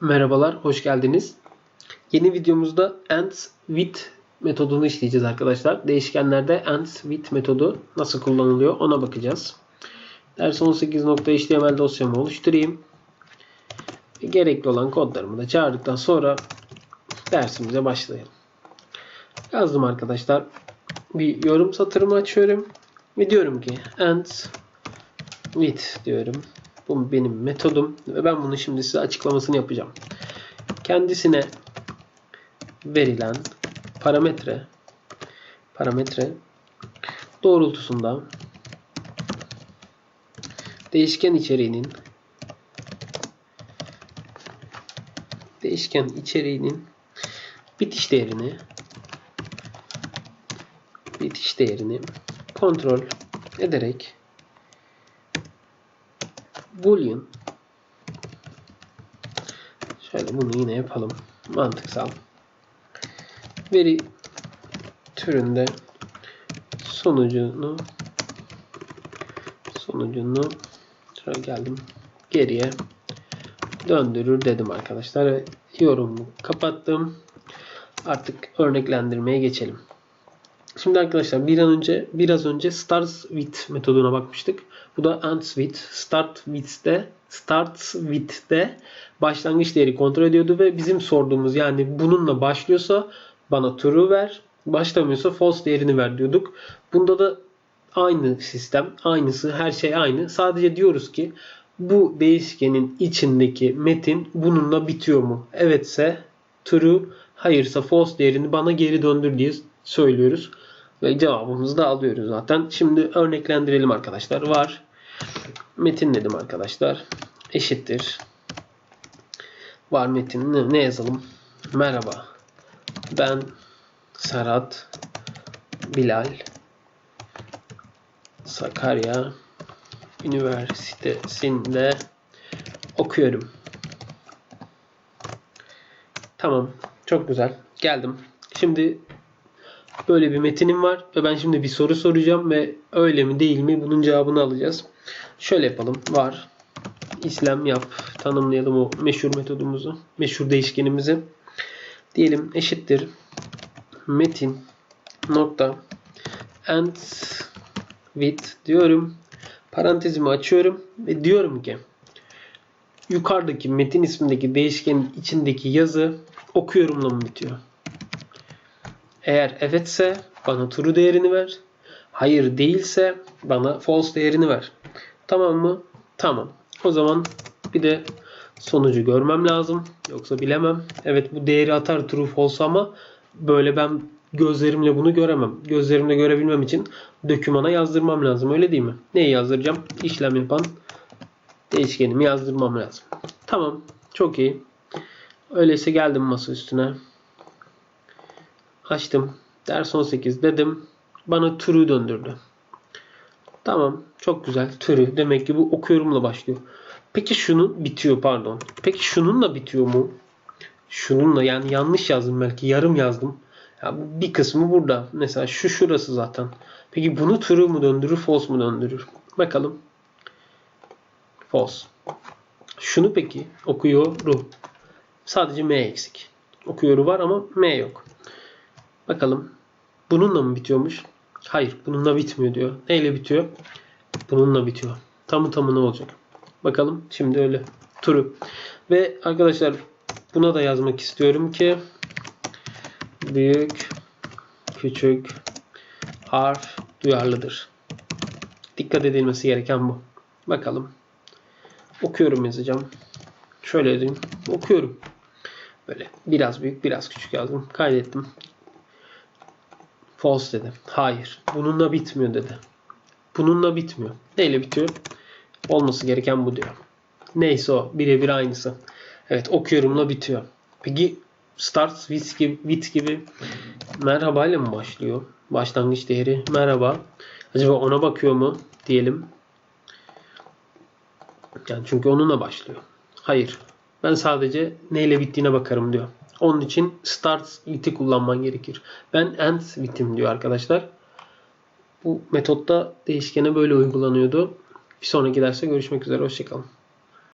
Merhabalar, hoş geldiniz. Yeni videomuzda AND with metodunu işleyeceğiz arkadaşlar. Değişkenlerde AND with metodu nasıl kullanılıyor ona bakacağız. Ders 18.html dosyamı oluşturayım. Gerekli olan kodlarımı da çağırdıktan sonra dersimize başlayalım. Yazdım arkadaşlar. Bir yorum satırımı açıyorum. Ve diyorum ki AND with diyorum. Bu benim metodum ve ben bunu şimdi size açıklamasını yapacağım. Kendisine verilen parametre parametre doğrultusunda değişken içeriğinin değişken içeriğinin bitiş değerini bitiş değerini kontrol ederek boolean şöyle bunu yine yapalım. Mantıksal. Veri türünde sonucunu sonucunu şöyle geldim. Geriye döndürür dedim arkadaşlar. Yorumu kapattım. Artık örneklendirmeye geçelim Şimdi arkadaşlar bir an önce biraz önce start with metoduna bakmıştık. Bu da end with. Start with'te start with'te başlangıç değeri kontrol ediyordu ve bizim sorduğumuz yani bununla başlıyorsa bana true ver, başlamıyorsa false değerini ver diyorduk. Bunda da aynı sistem, aynısı, her şey aynı. Sadece diyoruz ki bu değişkenin içindeki metin bununla bitiyor mu? Evetse true, hayırsa false değerini bana geri döndür diye söylüyoruz. Ve cevabımızı da alıyoruz zaten. Şimdi örneklendirelim arkadaşlar. Var. Metin dedim arkadaşlar. Eşittir. Var metin ne, ne yazalım? Merhaba. Ben Serhat Bilal Sakarya Üniversitesi'nde okuyorum. Tamam. Çok güzel. Geldim. Şimdi böyle bir metinim var ve ben şimdi bir soru soracağım ve öyle mi değil mi bunun cevabını alacağız. Şöyle yapalım. Var. İslam yap. Tanımlayalım o meşhur metodumuzu. Meşhur değişkenimizi. Diyelim eşittir. Metin nokta and with diyorum. Parantezimi açıyorum ve diyorum ki yukarıdaki metin ismindeki değişkenin içindeki yazı okuyorumla mı bitiyor? Eğer evetse bana true değerini ver. Hayır değilse bana false değerini ver. Tamam mı? Tamam. O zaman bir de sonucu görmem lazım. Yoksa bilemem. Evet bu değeri atar true false ama böyle ben gözlerimle bunu göremem. Gözlerimle görebilmem için dökümana yazdırmam lazım. Öyle değil mi? Neyi yazdıracağım? İşlem yapan değişkenimi yazdırmam lazım. Tamam. Çok iyi. Öyleyse geldim masa üstüne. Açtım. Ders 18 dedim. Bana true döndürdü. Tamam. Çok güzel. True. Demek ki bu okuyorumla başlıyor. Peki şunun bitiyor pardon. Peki şununla bitiyor mu? Şununla yani yanlış yazdım belki. Yarım yazdım. Ya bir kısmı burada. Mesela şu şurası zaten. Peki bunu true mu döndürür, false mu döndürür? Bakalım. False. Şunu peki okuyorum. Sadece M eksik. Okuyoru var ama M yok. Bakalım. Bununla mı bitiyormuş? Hayır. Bununla bitmiyor diyor. Neyle bitiyor? Bununla bitiyor. Tamı tamına olacak. Bakalım. Şimdi öyle. Turu. Ve arkadaşlar buna da yazmak istiyorum ki büyük küçük harf duyarlıdır. Dikkat edilmesi gereken bu. Bakalım. Okuyorum yazacağım. Şöyle edeyim. Okuyorum. Böyle biraz büyük biraz küçük yazdım. Kaydettim. False dedi. Hayır. Bununla bitmiyor dedi. Bununla bitmiyor. Neyle bitiyor? Olması gereken bu diyor. Neyse o. Birebir aynısı. Evet okuyorumla bitiyor. Peki start with gibi, with gibi merhaba ile mi başlıyor? Başlangıç değeri merhaba. Acaba ona bakıyor mu? Diyelim. Yani çünkü onunla başlıyor. Hayır. Ben sadece neyle bittiğine bakarım diyor. Onun için start with'i kullanman gerekir. Ben end with'im diyor arkadaşlar. Bu metotta değişkene böyle uygulanıyordu. Bir sonraki derste görüşmek üzere. Hoşçakalın.